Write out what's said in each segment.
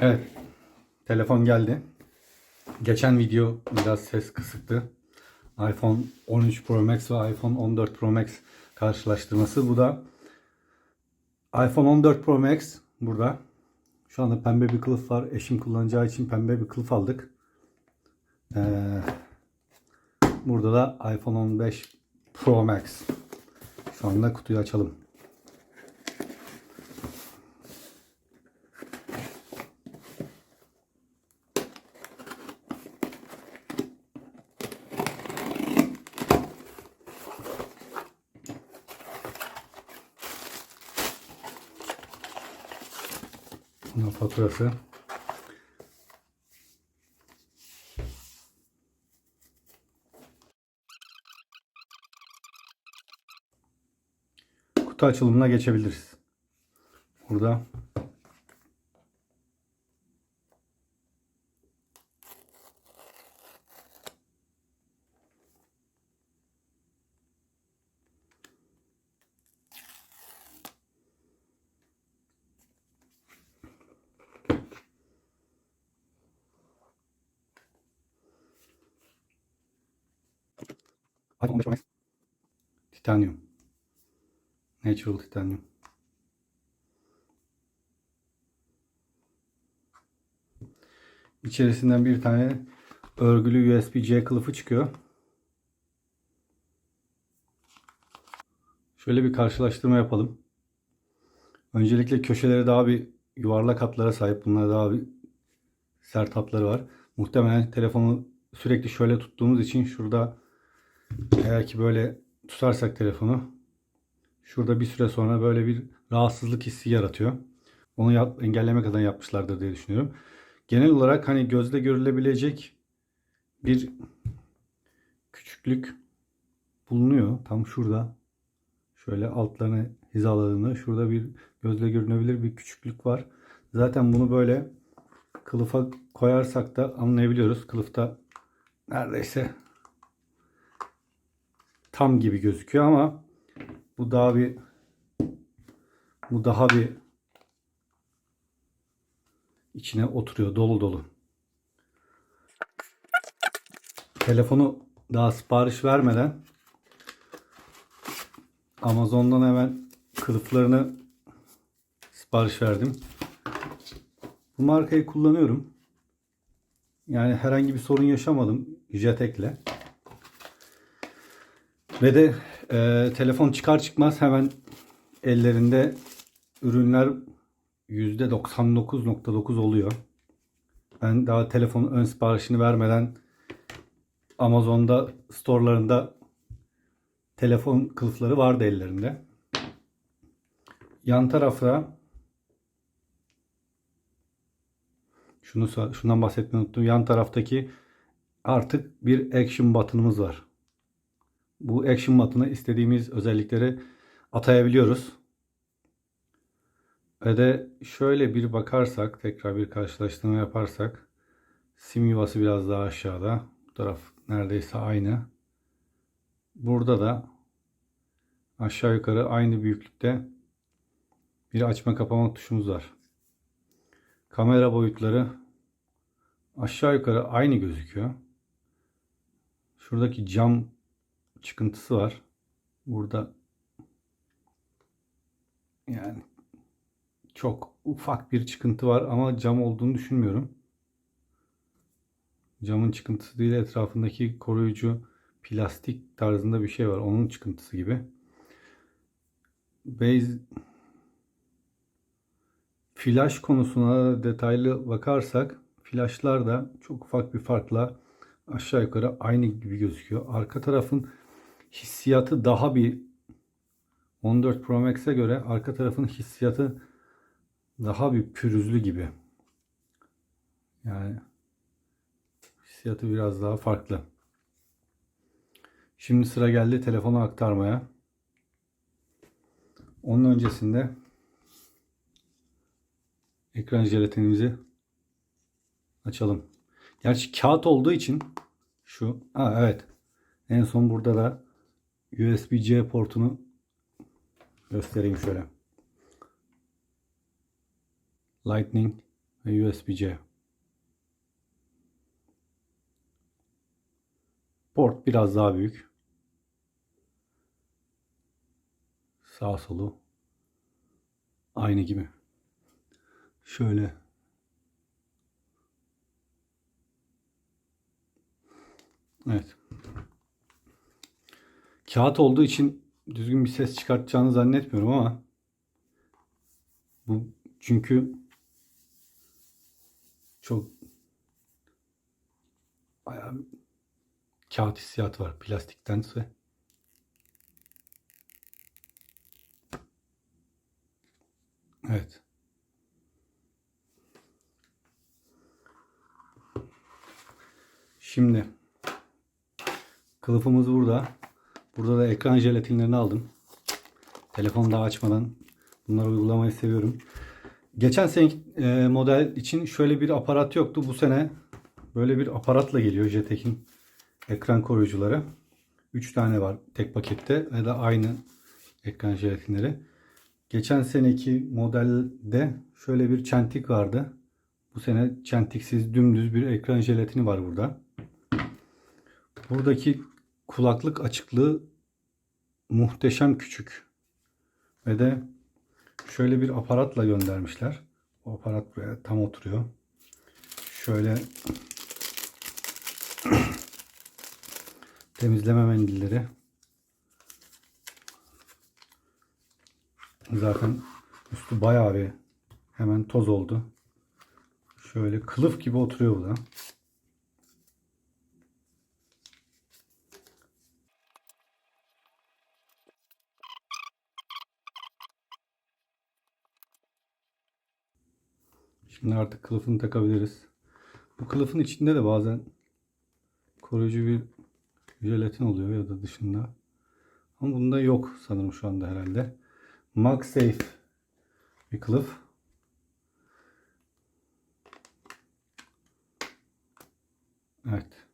Evet. Telefon geldi. Geçen video biraz ses kısıktı. iPhone 13 Pro Max ve iPhone 14 Pro Max karşılaştırması. Bu da iPhone 14 Pro Max burada. Şu anda pembe bir kılıf var. Eşim kullanacağı için pembe bir kılıf aldık. Ee, burada da iPhone 15 Pro Max. Şu anda kutuyu açalım. Bunun faturası. Kutu açılımına geçebiliriz. Burada iPhone 15 Pro Max. Titanium. Natural titanium. İçerisinden bir tane örgülü USB-C kılıfı çıkıyor. Şöyle bir karşılaştırma yapalım. Öncelikle köşeleri daha bir yuvarlak hatlara sahip. Bunlar daha bir sert hatları var. Muhtemelen telefonu sürekli şöyle tuttuğumuz için şurada eğer ki böyle tutarsak telefonu şurada bir süre sonra böyle bir rahatsızlık hissi yaratıyor. Onu yap, engellemek adına yapmışlardır diye düşünüyorum. Genel olarak hani gözle görülebilecek bir küçüklük bulunuyor. Tam şurada. Şöyle altlarını hizaladığında şurada bir gözle görünebilir bir küçüklük var. Zaten bunu böyle kılıfa koyarsak da anlayabiliyoruz. Kılıfta neredeyse tam gibi gözüküyor ama bu daha bir bu daha bir içine oturuyor dolu dolu. Telefonu daha sipariş vermeden Amazon'dan hemen kılıflarını sipariş verdim. Bu markayı kullanıyorum. Yani herhangi bir sorun yaşamadım Jetek'le. Ve de e, telefon çıkar çıkmaz hemen ellerinde ürünler %99.9 oluyor. Ben daha telefonun ön siparişini vermeden Amazon'da storelarında telefon kılıfları vardı ellerinde. Yan tarafta şunu şundan bahsetmeyi unuttum. Yan taraftaki artık bir action button'ımız var. Bu action button'a istediğimiz özellikleri atayabiliyoruz. Ve de şöyle bir bakarsak, tekrar bir karşılaştırma yaparsak sim yuvası biraz daha aşağıda. Bu taraf neredeyse aynı. Burada da aşağı yukarı aynı büyüklükte bir açma kapama tuşumuz var. Kamera boyutları aşağı yukarı aynı gözüküyor. Şuradaki cam çıkıntısı var. Burada yani çok ufak bir çıkıntı var ama cam olduğunu düşünmüyorum. Camın çıkıntısı değil etrafındaki koruyucu plastik tarzında bir şey var. Onun çıkıntısı gibi. Base flash konusuna detaylı bakarsak flashlar da çok ufak bir farkla aşağı yukarı aynı gibi gözüküyor. Arka tarafın hissiyatı daha bir 14 Pro Max'e göre arka tarafın hissiyatı daha bir pürüzlü gibi. Yani hissiyatı biraz daha farklı. Şimdi sıra geldi telefonu aktarmaya. Onun öncesinde ekran jelatinimizi açalım. Gerçi kağıt olduğu için şu, ha evet. En son burada da USB-C portunu göstereyim şöyle. Lightning ve USB-C. Port biraz daha büyük. Sağ solu aynı gibi. Şöyle Evet. Kağıt olduğu için düzgün bir ses çıkartacağını zannetmiyorum ama bu çünkü çok bayağı kağıt hissiyatı var plastiktense. Evet. Şimdi kılıfımız burada. Burada da ekran jelatinlerini aldım. Telefonu daha açmadan bunları uygulamayı seviyorum. Geçen sene e, model için şöyle bir aparat yoktu. Bu sene böyle bir aparatla geliyor Jetek'in ekran koruyucuları. 3 tane var tek pakette ve de aynı ekran jelatinleri. Geçen seneki modelde şöyle bir çentik vardı. Bu sene çentiksiz dümdüz bir ekran jelatini var burada. Buradaki kulaklık açıklığı muhteşem küçük. Ve de şöyle bir aparatla göndermişler. O aparat buraya tam oturuyor. Şöyle temizleme mendilleri. Zaten üstü bayağı bir hemen toz oldu. Şöyle kılıf gibi oturuyor bu da. Şimdi artık kılıfını takabiliriz. Bu kılıfın içinde de bazen koruyucu bir jelatin oluyor ya da dışında. Ama bunda yok sanırım şu anda herhalde. MagSafe bir kılıf. Evet.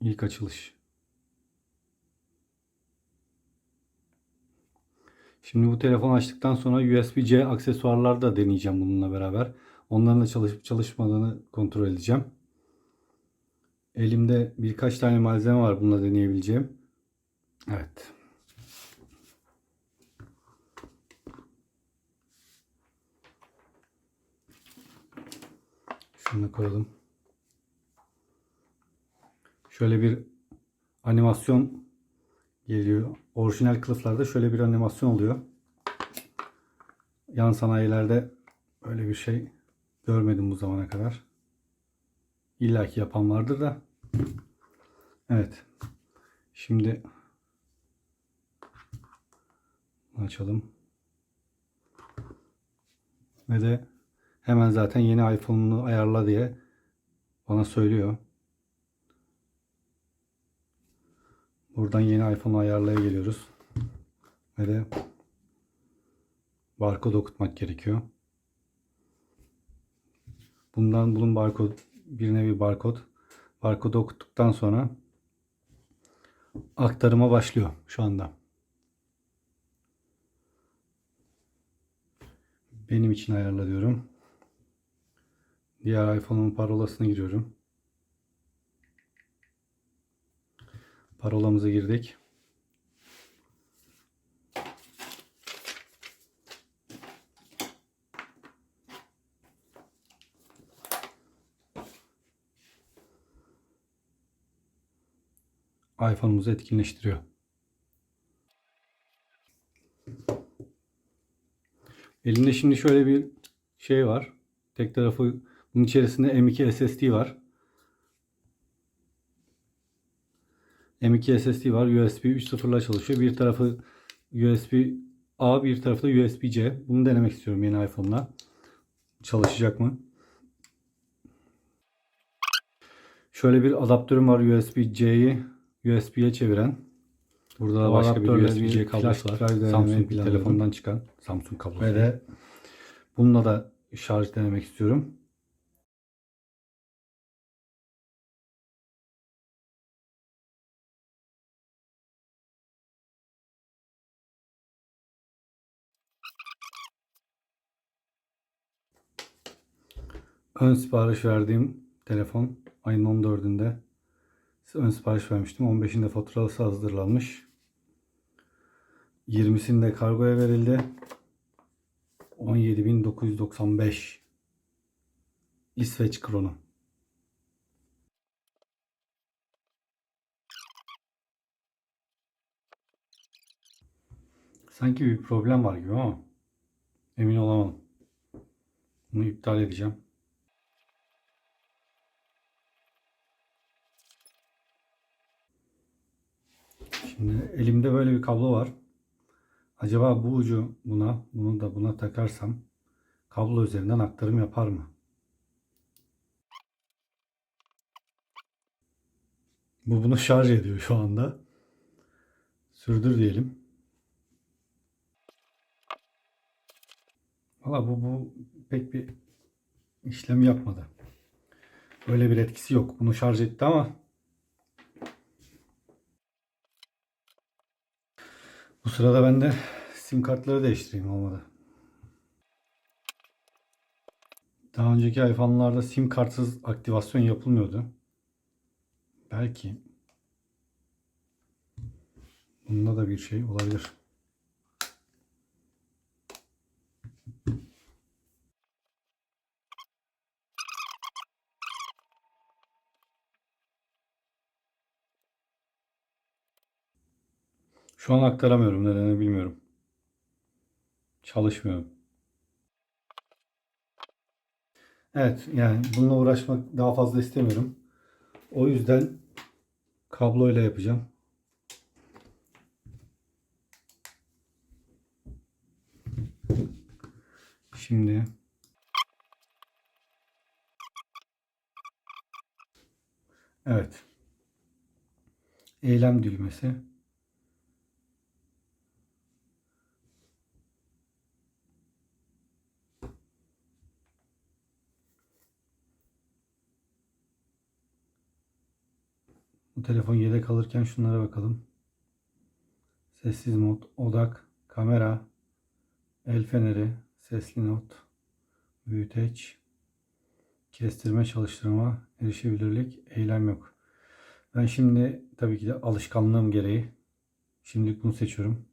İlk açılış. Şimdi bu telefonu açtıktan sonra USB-C aksesuarlar da deneyeceğim bununla beraber. Onların da çalışıp çalışmadığını kontrol edeceğim. Elimde birkaç tane malzeme var bununla deneyebileceğim. Evet. Şunu koyalım. Şöyle bir animasyon geliyor. Orijinal kılıflarda şöyle bir animasyon oluyor. Yan sanayilerde öyle bir şey görmedim bu zamana kadar. İlla ki yapan vardır da. Evet. Şimdi açalım. Ve de hemen zaten yeni iPhone'unu ayarla diye bana söylüyor. Buradan yeni iPhone ayarlaya geliyoruz. Ve de barkod okutmak gerekiyor. Bundan bunun barkod bir nevi barkod. Barkodu okuttuktan sonra aktarıma başlıyor şu anda. Benim için ayarla diyorum. Diğer iPhone'un parolasını giriyorum. Parolamızı girdik. iPhone'umuzu etkinleştiriyor. Elimde şimdi şöyle bir şey var. Tek tarafı bunun içerisinde M.2 SSD var. M.2 SSD var. USB 3.0 ile çalışıyor. Bir tarafı USB A, bir tarafı da USB C. Bunu denemek istiyorum yeni iPhone'la. Çalışacak mı? Şöyle bir adaptörüm var USB C'yi USB'ye çeviren. Burada da başka bir USB C kablosu var. Samsung bir telefondan çıkan Samsung kablosu. Ve de bununla da şarj denemek istiyorum. Ön sipariş verdiğim telefon ayın 14'ünde ön sipariş vermiştim. 15'inde faturası hazırlanmış. 20'sinde kargoya verildi. 17.995 İsveç kronu. Sanki bir problem var gibi ama emin olamadım. Bunu iptal edeceğim. Şimdi elimde böyle bir kablo var. Acaba bu ucu buna, bunu da buna takarsam kablo üzerinden aktarım yapar mı? Bu bunu şarj ediyor şu anda. Sürdür diyelim. Valla bu, bu pek bir işlem yapmadı. Böyle bir etkisi yok. Bunu şarj etti ama bu sırada ben de sim kartları değiştireyim olmadı. Daha önceki iPhone'larda sim kartsız aktivasyon yapılmıyordu. Belki bunda da bir şey olabilir. Şu an aktaramıyorum nedenini bilmiyorum. Çalışmıyor. Evet yani bununla uğraşmak daha fazla istemiyorum. O yüzden kabloyla yapacağım. Şimdi Evet. Eylem düğmesi. Bu telefon yedek alırken şunlara bakalım. Sessiz mod, odak, kamera, el feneri, sesli not, büyüteç, kestirme çalıştırma, erişebilirlik, eylem yok. Ben şimdi tabii ki de alışkanlığım gereği şimdilik bunu seçiyorum.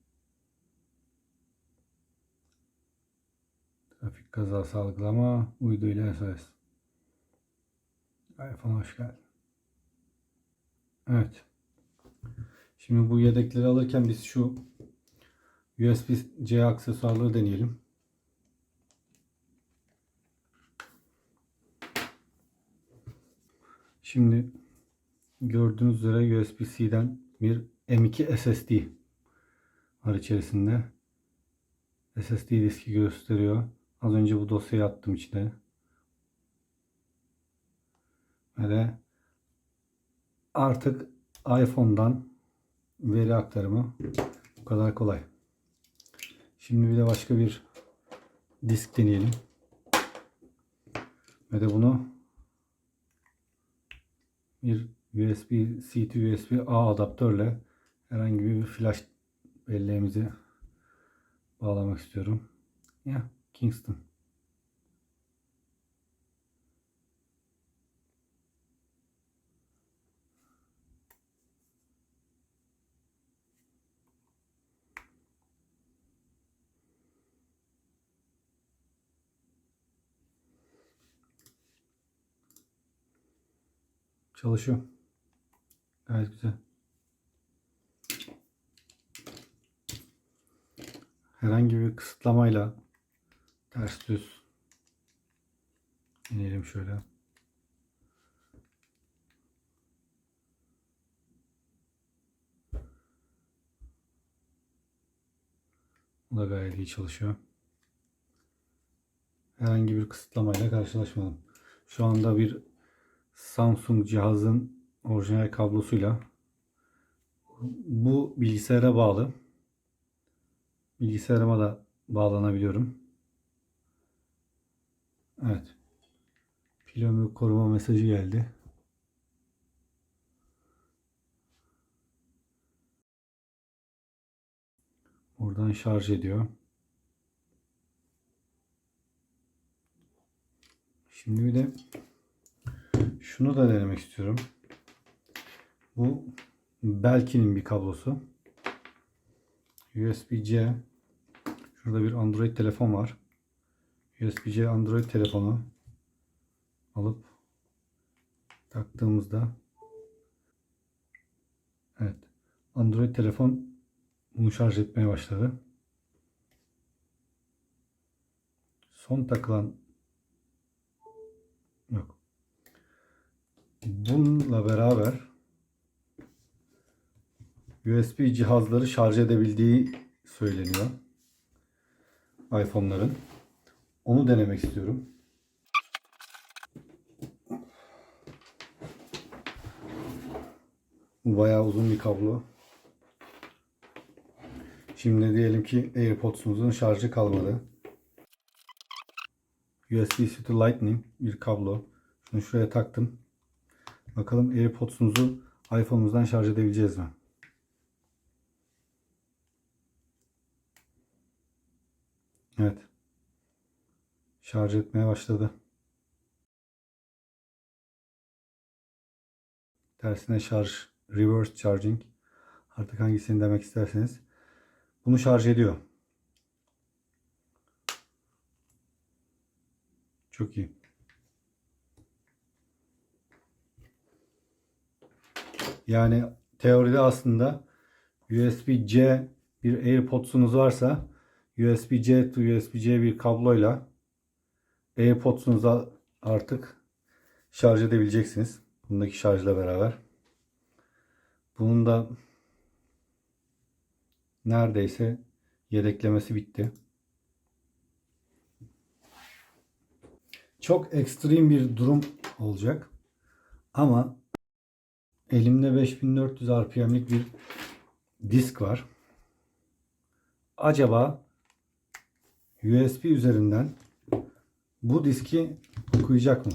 Trafik kazası algılama, uydu ile SOS. iPhone hoş geldin. Evet. Şimdi bu yedekleri alırken biz şu USB-C aksesuarları deneyelim. Şimdi gördüğünüz üzere USB-C'den bir M2 SSD var içerisinde. SSD diski gösteriyor. Az önce bu dosyayı attım içine. Ve de artık iPhone'dan veri aktarımı bu kadar kolay. Şimdi bir de başka bir disk deneyelim. Ve de bunu bir USB-C to USB-A adaptörle herhangi bir flash belleğimizi bağlamak istiyorum. Ya Kingston. Çalışıyor. Gayet güzel. Herhangi bir kısıtlamayla ters düz inelim şöyle. Bu da gayet iyi çalışıyor. Herhangi bir kısıtlamayla karşılaşmadım. Şu anda bir Samsung cihazın orijinal kablosuyla bu bilgisayara bağlı. Bilgisayarıma da bağlanabiliyorum. Evet. Pil ömrü koruma mesajı geldi. Oradan şarj ediyor. Şimdi bir de şunu da denemek istiyorum. Bu Belkin'in bir kablosu. USB-C. Şurada bir Android telefon var. USB-C Android telefonu alıp taktığımızda evet Android telefon bunu şarj etmeye başladı. Son takılan yok. Bununla beraber USB cihazları şarj edebildiği söyleniyor. iPhone'ların. Onu denemek istiyorum. Bayağı uzun bir kablo. Şimdi diyelim ki AirPods'unuzun şarjı kalmadı. USB-C to Lightning bir kablo. Şunu şuraya taktım. Bakalım AirPods'unuzu iPhone'unuzdan şarj edebileceğiz mi? Evet. Şarj etmeye başladı. Tersine şarj, reverse charging. Artık hangisini demek isterseniz. Bunu şarj ediyor. Çok iyi. Yani teoride aslında USB-C bir AirPods'unuz varsa USB-C to USB-C bir kabloyla AirPods'unuza artık şarj edebileceksiniz. Bundaki şarjla beraber. Bunun da neredeyse yedeklemesi bitti. Çok ekstrem bir durum olacak. Ama elimde 5400 RPM'lik bir disk var. Acaba USB üzerinden bu diski okuyacak mı?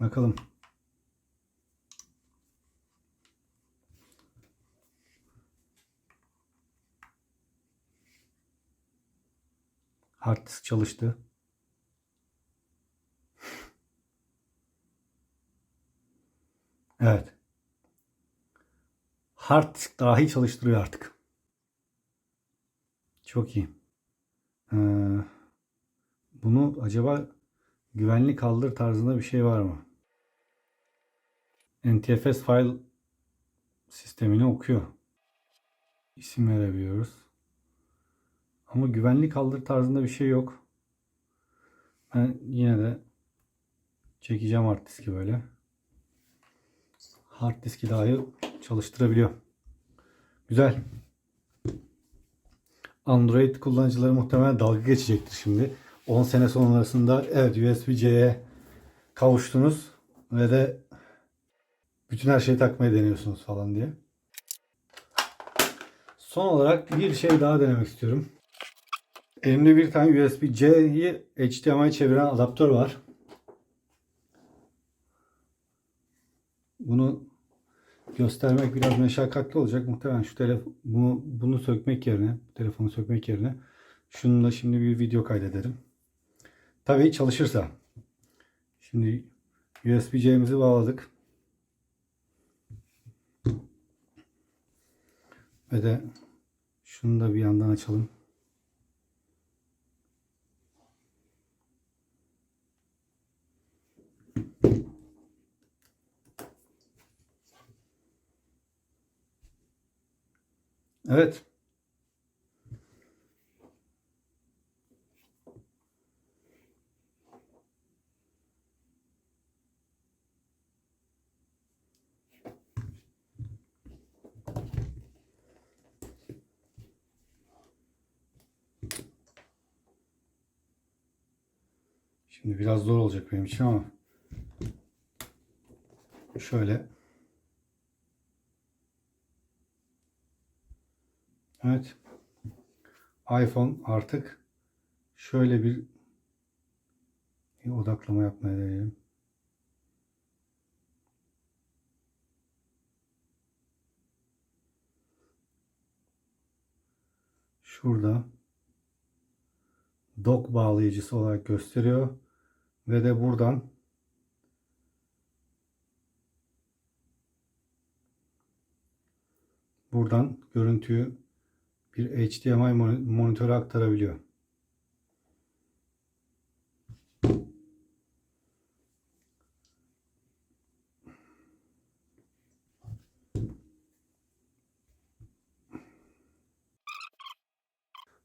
Bakalım. Hard disk çalıştı. Evet. Hard disk dahi çalıştırıyor artık. Çok iyi. Ee, bunu acaba güvenli kaldır tarzında bir şey var mı? NTFS file sistemini okuyor. İsim verebiliyoruz. Ama güvenli kaldır tarzında bir şey yok. Ben yine de çekeceğim hard diski böyle. Hard diski dahi çalıştırabiliyor. Güzel. Android kullanıcıları muhtemelen dalga geçecektir şimdi. 10 sene sonrasında evet USB-C'ye kavuştunuz ve de bütün her şeyi takmayı deniyorsunuz falan diye. Son olarak bir şey daha denemek istiyorum. Elimde bir tane USB-C'yi HDMI çeviren adaptör var. Bunu göstermek biraz meşakkatli olacak. Muhtemelen şu telefon bunu bunu sökmek yerine, telefonu sökmek yerine şununla şimdi bir video kaydederim. Tabii çalışırsa. Şimdi USB-C'mizi bağladık. Ve de şunu da bir yandan açalım. Evet. Şimdi biraz zor olacak benim için ama şöyle Evet. iPhone artık şöyle bir, bir odaklama yapmaya deneyelim. Şurada dock bağlayıcısı olarak gösteriyor. Ve de buradan buradan görüntüyü bir HDMI moni- monitöre aktarabiliyor.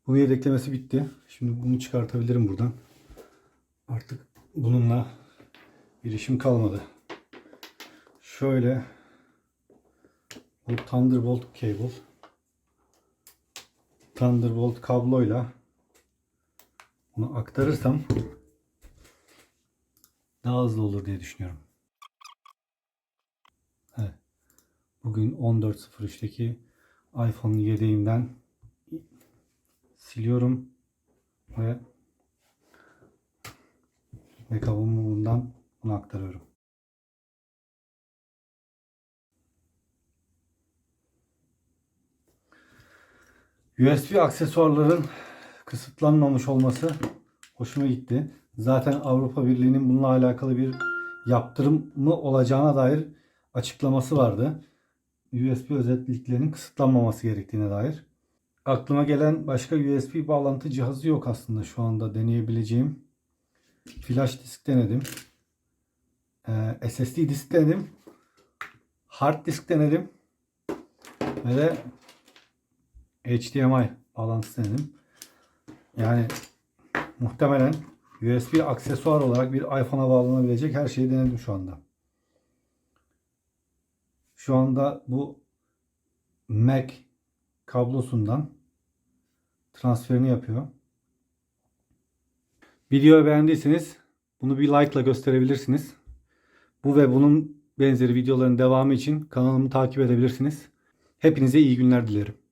Bunun yedeklemesi bitti. Şimdi bunu çıkartabilirim buradan. Artık bununla bir işim kalmadı. Şöyle bu Thunderbolt cable Thunderbolt kabloyla bunu aktarırsam daha hızlı olur diye düşünüyorum. Evet. Bugün 14.03'teki iPhone yedeğimden siliyorum ve ve kablomu bundan bunu aktarıyorum. USB aksesuarların kısıtlanmamış olması hoşuma gitti. Zaten Avrupa Birliği'nin bununla alakalı bir yaptırımı olacağına dair açıklaması vardı. USB özelliklerinin kısıtlanmaması gerektiğine dair. Aklıma gelen başka USB bağlantı cihazı yok aslında şu anda deneyebileceğim. Flash disk denedim. Ee, SSD disk denedim. Hard disk denedim. Ve de HDMI bağlantısı denedim. Yani muhtemelen USB aksesuar olarak bir iPhone'a bağlanabilecek her şeyi denedim şu anda. Şu anda bu Mac kablosundan transferini yapıyor. Videoyu beğendiyseniz bunu bir like ile gösterebilirsiniz. Bu ve bunun benzeri videoların devamı için kanalımı takip edebilirsiniz. Hepinize iyi günler dilerim.